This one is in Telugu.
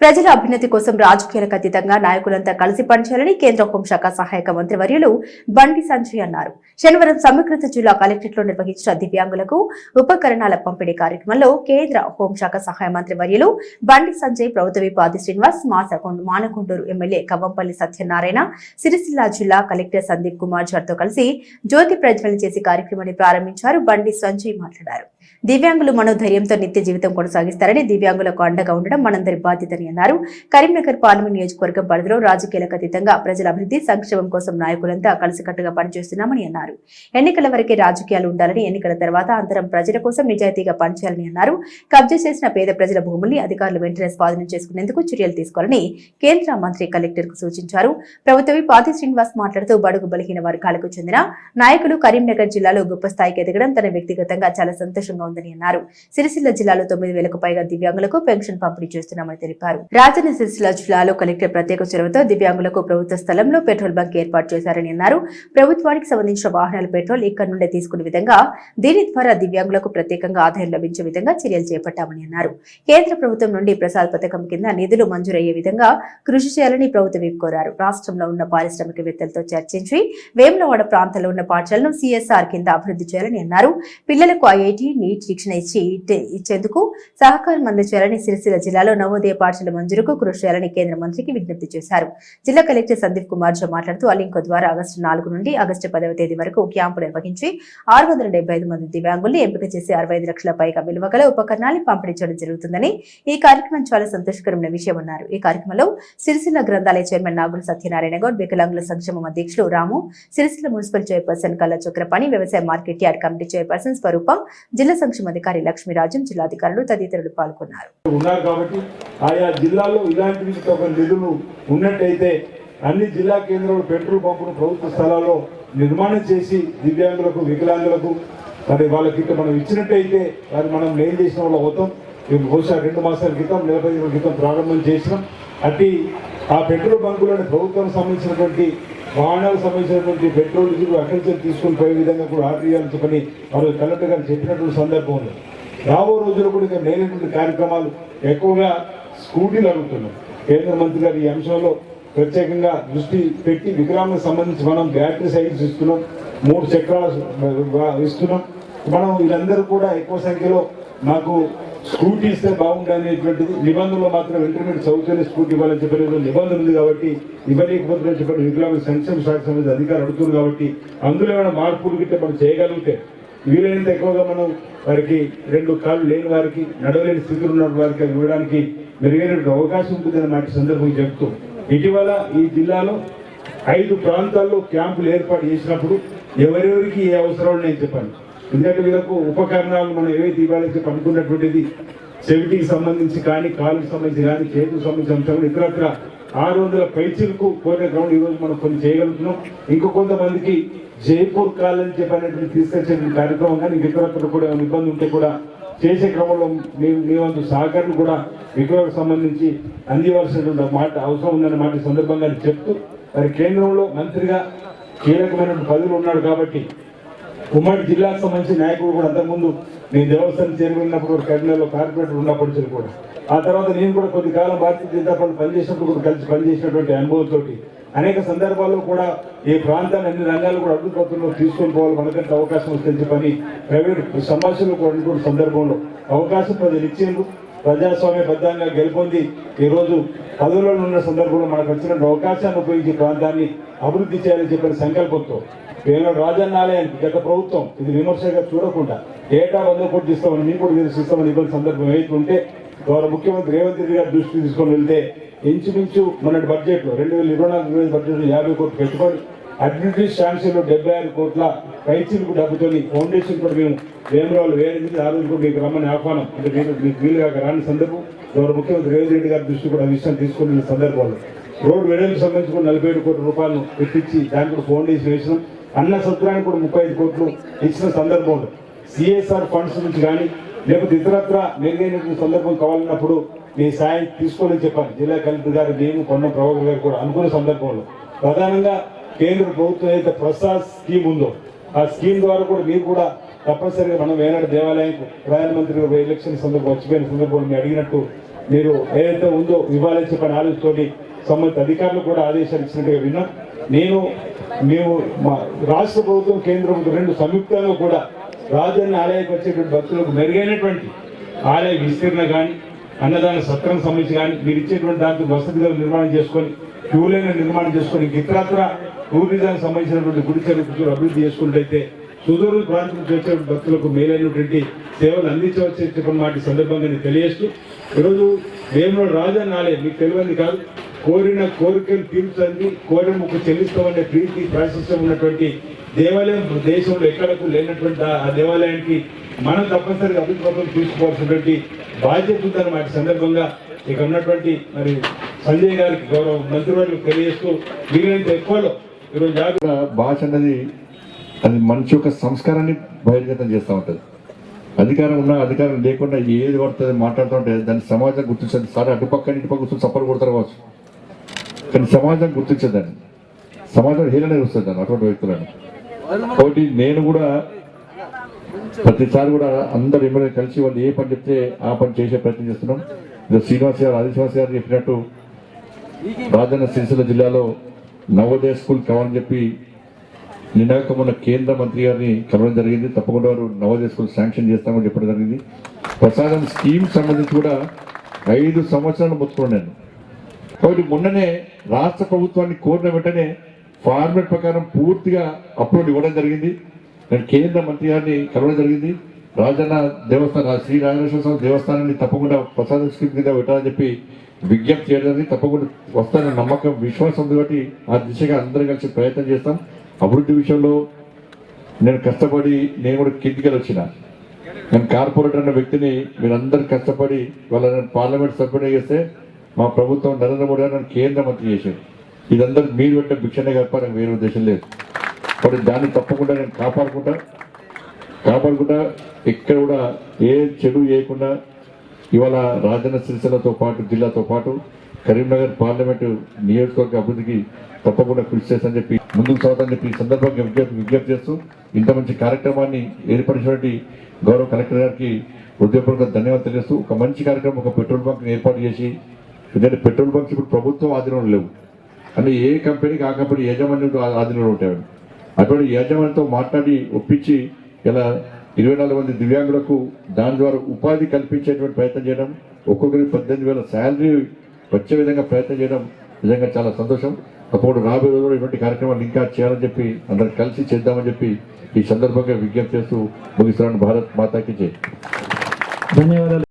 ప్రజల అభ్యున్నతి కోసం రాజకీయాలకు అతీతంగా నాయకులంతా కలిసి పనిచేయాలని కేంద్ర హోంశాఖ సహాయక మంత్రి వర్యులు బండి సంజయ్ అన్నారు. శనివారం సమీకృత జిల్లా కలెక్టరేట్లో నిర్వహించిన దివ్యాంగులకు ఉపకరణాల పంపిణీ కార్యక్రమంలో కేంద్ర హోంశాఖ సహాయ మంత్రి వర్యులు బండి సంజయ్ ప్రభుత్వ విపాది శ్రీనివాస్ మాసకొండ మానకొండూరు ఎమ్మెల్యే కవ్వంపల్లి సత్యనారాయణ సిరిసిల్ల జిల్లా కలెక్టర్ సందీప్ కుమార్తో కలిసి జ్యోతి ప్రజ్వలన చేసి కార్యక్రమాన్ని ప్రారంభించారు బండి సంజయ్ మాట్లాడారు. దివ్యాంగులు మనోధైర్యంతో నిత్య జీవితం కొనసాగిస్తారని దివ్యాంగులకు అండగా ఉండడం మనందరి బాధ్యతని అన్నారు. కరీంనగర్ పార్లమెంట్ నియోజకవర్గం పరిధిలో రాజకీయాలకు అతీతంగా ప్రజల అభివృద్ధి సంక్షేమం కోసం నాయకులంతా కలిసికట్టుగా పనిచేస్తున్నామని అన్నారు. ఎన్నికల వరకే రాజకీయాలు ఉండాలని ఎన్నికల తర్వాత అందరం ప్రజల కోసం నిజాయితీగా పనిచేయాలని అన్నారు. కబ్జా చేసిన పేద ప్రజల భూముల్ని అధికారులు వెంటనే స్వాధీనం చేసుకునేందుకు చర్యలు తీసుకోవాలని కేంద్ర మంత్రి కలెక్టర్కు సూచించారు. ప్రభుత్వ పాతి శ్రీనివాస్ మాట్లాడుతూ బడుగు బలహీన వర్గాలకు చెందిన నాయకులు కరీంనగర్ జిల్లాలో గొప్ప స్థాయికి ఎదగడం తన వ్యక్తిగతంగా చాలా సంతోషం సంతోషంగా ఉందని అన్నారు. సిరిసిల్ల జిల్లాలో తొమ్మిది వేలకు పైగా దివ్యాంగులకు పెన్షన్ పంపిణీ చేస్తున్నామని తెలిపారు. రాజన్న సిరిసిల్ల జిల్లాలో కలెక్టర్ ప్రత్యేక చొరవతో దివ్యాంగులకు ప్రభుత్వ స్థలంలో పెట్రోల్ బంక్ ఏర్పాటు చేశారని అన్నారు. ప్రభుత్వానికి సంబంధించిన వాహనాల పెట్రోల్ ఇక్కడ నుండే తీసుకునే విధంగా దీని ద్వారా దివ్యాంగులకు ప్రత్యేకంగా ఆదాయం లభించే విధంగా చర్యలు చేపట్టామని అన్నారు. కేంద్ర ప్రభుత్వం నుండి ప్రసాద్ పథకం కింద నిధులు మంజూరయ్యే విధంగా కృషి చేయాలని ప్రభుత్వం కోరారు. రాష్ట్రంలో ఉన్న పారిశ్రామికవేత్తలతో చర్చించి వేములవాడ ప్రాంతంలో ఉన్న పాఠశాలను సిఎస్ఆర్ కింద అభివృద్ధి చేయాలని అన్నారు. పిల్లలకు ఐఐటి నీట్ శిక్షణ ఇచ్చి ఇచ్చేందుకు సహకారం అందించాలని సిరిసిల్ల జిల్లాలో నవోదయ పాఠశాల మంజూరుకు కృషి చేయాలని కేంద్ర మంత్రికి విజ్ఞప్తి చేశారు. జిల్లా కలెక్టర్ సందీప్ కుమార్ ఝా మాట్లాడుతూ అలింకో ద్వారా ఆగస్టు నాలుగు నుండి ఆగస్టు పదవ తేదీ వరకు క్యాంపు నిర్వహించి ఆరు వందల డెబ్బై ఐదు మంది దివ్యాంగుల్ని ఎంపిక చేసి అరవై ఐదు లక్షల పైగా విలువ గల ఉపకరణాలు పంపిణీ చేయడం జరుగుతుందని ఈ కార్యక్రమం చాలా సంతోషకరమైన విషయం అన్నారు. ఈ కార్యక్రమంలో సిరిసిల్ల గ్రంథాలయ చైర్మన్ నాగుల సత్యనారాయణ గౌడ్ వికలాంగుల సంక్షేమం అధ్యక్షులు రాము సిరిసిల్ల మున్సిపల్ చైర్పర్సన్ కల్లా చక్రపాణి వ్యవసాయ market yard committee chairperson Swarupa జిల్లా సంక్షేమ అధికారి లక్ష్మీరాజం జిల్లాధికారులు తదితరులు పాల్గొన్నారు. ఉన్నారు కాబట్టి ఆయా జిల్లాలో ఇలాంటి ఒక నిధులు ఉన్నట్టయితే అన్ని జిల్లా కేంద్రాలు పెట్రోల్ పంపును ప్రభుత్వ స్థలాల్లో నిర్మాణం చేసి దివ్యాంగులకు వికలాంగులకు మరి వాళ్ళకి ఇట్లా మనం ఇచ్చినట్టయితే అది మనం ఏం చేసిన వాళ్ళు అవుతాం. బహుశా రెండు మాసాల క్రితం నెల పది క్రితం ప్రారంభం చేసినాం. అట్టి ఆ పెట్రోల్ బంకులను ప్రభుత్వానికి సంబంధించినటువంటి వాహనాలకు సంబంధించినటువంటి పెట్రోల్ డీజిల్ అక్కడి నుంచి పోయే విధంగా కూడా ఆర్డర్ చేయాలని చెప్పని వారు కలెక్టర్ గారు చెప్పినటువంటి సందర్భం ఉంది. రాబో రోజుల్లో కూడా ఇంకా లేనటువంటి కార్యక్రమాలు ఎక్కువగా స్కూటీలు అడుగుతున్నాం. కేంద్ర మంత్రి గారు ఈ అంశంలో ప్రత్యేకంగా దృష్టి పెట్టి వికలాంగులకు సంబంధించి మనం బ్యాటరీ సైకిల్స్ ఇస్తున్నాం మూడు చక్రాలు ఇస్తున్నాం. మనం వీళ్ళందరూ కూడా ఎక్కువ సంఖ్యలో మాకు స్కూటీ ఇస్తే బాగుండనేటువంటిది నిబంధనలు మాత్రం ఇంటర్మీడియట్ చదువుతూనే స్కూటీ ఇవ్వాలని చెప్పిన నిబంధన ఉంది కాబట్టి ఇవ్వలేకపోతే చెప్పండి వికలాంగుల సంక్షేమ శాఖ సంబంధించి అధికారులు అడుగుతుంది కాబట్టి అందులో ఏమైనా మార్పులు గిట్టే మనం చేయగలిగితే వీలైనంత ఎక్కువగా మనం వారికి రెండు కాళ్ళు లేని వారికి నడవలేని స్థితిలో ఉన్న వారికి అవి ఇవ్వడానికి మెరుగైనటువంటి అవకాశం ఉంటుందని మాట సందర్భం చెప్తూ ఇటీవల ఈ జిల్లాలో ఐదు ప్రాంతాల్లో క్యాంపులు ఏర్పాటు చేసినప్పుడు ఎవరెవరికి ఏ అవసరాలు నేను చెప్పాను ఎందుకంటే వీళ్ళకు ఉపకరణాలు మనం ఏవైతే ఇవ్వాలని చెప్పి చెవిటికి సంబంధించి కానీ కాలుకి సంబంధించి కానీ చేతికి సంబంధించిన అంశాలు ఇతరత్ర ఆరు వందల పైచిలకు పోయిన గ్రౌండ్ ఈరోజు మనం కొన్ని చేయగలుగుతున్నాం. ఇంకో కొంతమందికి జైపూర్ కాలని చెప్పినటువంటి తీసుకొచ్చే కార్యక్రమం కానీ ఇతరత్ర కూడా ఏమైనా ఇబ్బంది ఉంటే కూడా చేసే క్రమంలో మేము మీ వంతు సహకారం కూడా వికలాంగులకు సంబంధించి అందివలసినటువంటి మాట అవసరం ఉందన్న మాట సందర్భంగా చెప్తూ మరి కేంద్రంలో మంత్రిగా కీలకమైన పదవులు ఉన్నాడు కాబట్టి ఉమ్మడి జిల్లాకు సంబంధించిన నాయకుడు కూడా అంతకుముందు నేను దేవస్థానం చేరుకున్నప్పుడు ఉన్నప్పుడు కరీంనగర్లో కార్పొరేటర్ ఉన్నప్పటి నుంచి కూడా. ఆ తర్వాత నేను కూడా కొద్ది కాలం భారతీయ జనతా పార్టీ పనిచేసినప్పుడు కూడా కలిసి పనిచేసినటువంటి అనుభవంతో అనేక సందర్భాల్లో కూడా ఈ ప్రాంతాన్ని అన్ని రంగాలు కూడా అభివృద్ధి తీసుకొని పోవాలి. మనకంటే అవకాశం వస్తుందని చెప్పని ప్రైవేట్ సమస్యలు కూడా సందర్భంలో అవకాశం ప్రజలు ఇచ్చేందుకు ప్రజాస్వామ్య బద్దంగా గెలుపొంది ఈరోజు పదవులలో ఉన్న సందర్భంలో మనకు వచ్చిన అవకాశాన్ని ఉపయోగించి ప్రాంతాన్ని అభివృద్ధి చేయాలని చెప్పిన సంకల్పంతో రాజన్న రాజన్నాలయానికి గత ప్రభుత్వం ఇది విమర్శగా చూడకుండా ఏటా వంద కోట్లు ఇస్తామని మీకు కూడా తెలుసు ఇస్తామని ఇబ్బంది సందర్భం ఏదైతే ఉంటే గౌరవ ముఖ్యమంత్రి రేవంత్ రెడ్డి గారు దృష్టికి తీసుకొని వెళ్తే ఇంచుమించు మొన్నటి బడ్జెట్లో రెండు వేల ఇరవై నాలుగు బడ్జెట్లో యాభై కోట్లు పెట్టుకొని అడ్మినిస్ట్రేషన్ శాంక్షన్లో డెబ్బై ఆరు కోట్ల పైచిలకు డబ్బుతోని ఫౌండేషన్ కూడా మేము వేమరాలు వేరే మీద ఆ రోజు కూడా మీకు రమ్మని ఆహ్వానం. అంటే మీకు మీకు వీలుగా రాని సందర్భం. గౌరవ ముఖ్యమంత్రి రేవంత్ రెడ్డి గారి దృష్టి కూడా విషయం తీసుకుని సందర్భంలో. రోడ్డు వెడల్పు సంబంధించి కూడా నలభై ఏడు కోట్ల రూపాయలు పెట్టించి దానికి కూడా ఫౌండేషన్ వేసినాం. అన్న సత్రానికి కూడా ముప్పై ఐదు కోట్లు ఇచ్చిన సందర్భంలో సిఎస్ఆర్ ఫండ్స్ నుంచి కానీ లేకపోతే ఇతరత్ర మెరుగైనటువంటి సందర్భం కావాలన్నప్పుడు మీ సాయం తీసుకోవాలని చెప్పాను జిల్లా కలెక్టర్ గారు నేను కొండ ప్రభాకర్ గారు కూడా అనుకున్న సందర్భంలో. ప్రధానంగా కేంద్ర ప్రభుత్వం ఏదైతే ప్రసాద్ స్కీమ్ ఉందో ఆ స్కీమ్ ద్వారా కూడా మీరు కూడా తప్పనిసరిగా మనం వేనాడు దేవాలయం ప్రధానమంత్రి ఎలక్షన్ సందర్భం వచ్చిపోయిన సందర్భంలో మీరు అడిగినట్టు మీరు ఏదైతే ఉందో ఇవ్వాలని చెప్పని ఆలోచనతోటి సంబంధిత అధికారులు కూడా ఆదేశాలు ఇచ్చినట్టుగా విన్నాం. నేను మేము మా రాష్ట్ర ప్రభుత్వం కేంద్ర ప్రభుత్వం రెండు సంయుక్తంగా కూడా రాజన్న ఆలయానికి వచ్చేటువంటి భక్తులకు మెరుగైనటువంటి ఆలయ విస్తీర్ణ కానీ అన్నదాన సత్రం సంబంధించి కానీ మీరు ఇచ్చేటువంటి దాంట్లో వసతి నిర్మాణం చేసుకొని క్యూలైన నిర్మాణం చేసుకొని ఇతరత్ర టూరిజానికి సంబంధించినటువంటి గుడి చరిత్రలు అభివృద్ధి చేసుకున్నట్లయితే సుదూరు ప్రాంతం వచ్చే భక్తులకు మేలైనటువంటి సేవలు అందించవచ్చు చెప్పిన మాట సందర్భంగా నేను తెలియజేస్తూ ఈరోజు వేములవాడ రాజన్న ఆలయం మీకు తెలియదు కాదు కోరిన కోరికలు తీర్చండి కోరిన ముక్కు చెల్లిస్తామనే ప్రీతి ప్రాశస్యం ఉన్నటువంటి దేవాలయం దేశంలో ఎక్కడకు లేనటువంటి ఆ- దేవాలయానికి మనం తప్పనిసరిగా అభివృద్ధి తీసుకోవాల్సినటువంటి బాధ్యత ఉందని వాటి సందర్భంగా ఇక ఉన్నటువంటి మరి సంజయ్ గారికి గౌరవ మంత్రివర్యులకు తెలియజేస్తూ వీలైనంత ఎక్కువలో ఈరోజు జాగ్రత్త కూడా భాష అన్నది అది మనిషి యొక్క సంస్కారాన్ని బహిర్గతం చేస్తూ ఉంటుంది. అధికారం ఉన్నా అధికారం లేకుండా ఏది పడుతుంది మాట్లాడుతుంటే దాన్ని సమాజం గుర్తించదు. సరే అటుపక్క ఇటుపక్క కూర్చొని చప్పలు కొడతారు కావచ్చు. కానీ సమాజం గుర్తించదండి సమాజం హీరణ వస్తుంది దాన్ని అటువంటి వ్యక్తులను. కాబట్టి నేను కూడా ప్రతిసారి కూడా అందరు ఎమ్మెల్యే కలిసి వాళ్ళు ఏ పని చెప్తే ఆ పని చేసే ప్రయత్నం చేస్తున్నాం. శ్రీనివాస్ గారు ఆదిశ్వాస్ గారు చెప్పినట్టు రాజన్న సిరిసిల్ల జిల్లాలో నవోదయ స్కూల్ కావాలని చెప్పి నిన్నక మొన్న కేంద్ర మంత్రి గారిని కలవడం జరిగింది. తప్పకుండా వారు నవోదయ స్కూల్ శాంక్షన్ చేస్తామని చెప్పడం జరిగింది. ప్రసాదం స్కీమ్ సంబంధించి కూడా ఐదు సంవత్సరాలు మొత్తుకున్నాను కాబట్టి మొన్ననే రాష్ట్ర ప్రభుత్వాన్ని కోరిన వెంటనే ఫార్మేట్ ప్రకారం పూర్తిగా అప్లోడ్ ఇవ్వడం జరిగింది. నేను కేంద్ర మంత్రి గారిని కలవడం జరిగింది. రాజన్న దేవస్థానం శ్రీ రాజేశ్వర స్వామి దేవస్థానాన్ని తప్పకుండా ప్రసాద స్కీమ్ కింద పెట్టాలని చెప్పి విజ్ఞప్తి చేయడానికి తప్పకుండా వస్తానన్న నమ్మకం విశ్వాసం ఉంది కాబట్టి ఆ దిశగా అందరం కలిసి ప్రయత్నం చేస్తాం. అభివృద్ధి విషయంలో నేను కష్టపడి నేను కూడా కిందికి వచ్చిన. నేను కార్పొరేటర్ అన్న వ్యక్తిని మీరందరూ కష్టపడి వాళ్ళని పార్లమెంట్ సభ్యుడే చేస్తే మా ప్రభుత్వం నరేంద్ర మోడీ గారు నన్ను కేంద్ర మంత్రి చేశారు. ఇదందరూ మీరు పెట్టే భిక్షనే కప్ప నాకు వేరే ఉద్దేశం లేదు. కాబట్టి దాన్ని తప్పకుండా నేను కాపాడుకుంటా. కాపాడుకుంటా ఎక్కడ కూడా ఏ చెడు చేయకుండా ఇవాళ రాజన్న సిరిసిల్లతో పాటు జిల్లాతో పాటు కరీంనగర్ పార్లమెంటు నియోజకవర్గ అభివృద్ధికి తప్పకుండా కృషి చేస్తా చెప్పి ముందుకు సాగుతానని చెప్పి ఈ సందర్భంగా విజ్ఞప్తి విజ్ఞప్తి చేస్తూ ఇంత మంచి కార్యక్రమాన్ని ఏర్పరిచినటువంటి గౌరవ కలెక్టర్ గారికి హృదయపూర్వక ధన్యవాదాలు తెలియజేస్తూ ఒక మంచి కార్యక్రమం ఒక పెట్రోల్ బంక్ ఏర్పాటు చేసి ఎందుకంటే పెట్రోల్ బంక్స్ ఇప్పుడు ప్రభుత్వం ఆధీనంలో లేవు. అంటే ఏ కంపెనీకి ఆ కంపెనీ యాజమాన్యం ఆధీనంలో ఉంటాడు. అటువంటి యాజమాన్యంతో మాట్లాడి ఒప్పించి ఇలా ఇరవై నాలుగు మంది దివ్యాంగులకు దాని ద్వారా ఉపాధి కల్పించేటువంటి ప్రయత్నం చేయడం ఒక్కొక్కరికి పద్దెనిమిది వేల శాలరీ వచ్చే విధంగా ప్రయత్నం చేయడం నిజంగా చాలా సంతోషం. అప్పుడు రాబోయే రోజుల్లో ఇటువంటి కార్యక్రమాలు ఇంకా చేయాలని చెప్పి అందరం కలిసి చేద్దామని చెప్పి ఈ సందర్భంగా విజ్ఞప్తి చేస్తూ ముగిస్తున్నాను. భారత్ మాతాకి జై. ధన్యవాదాలు.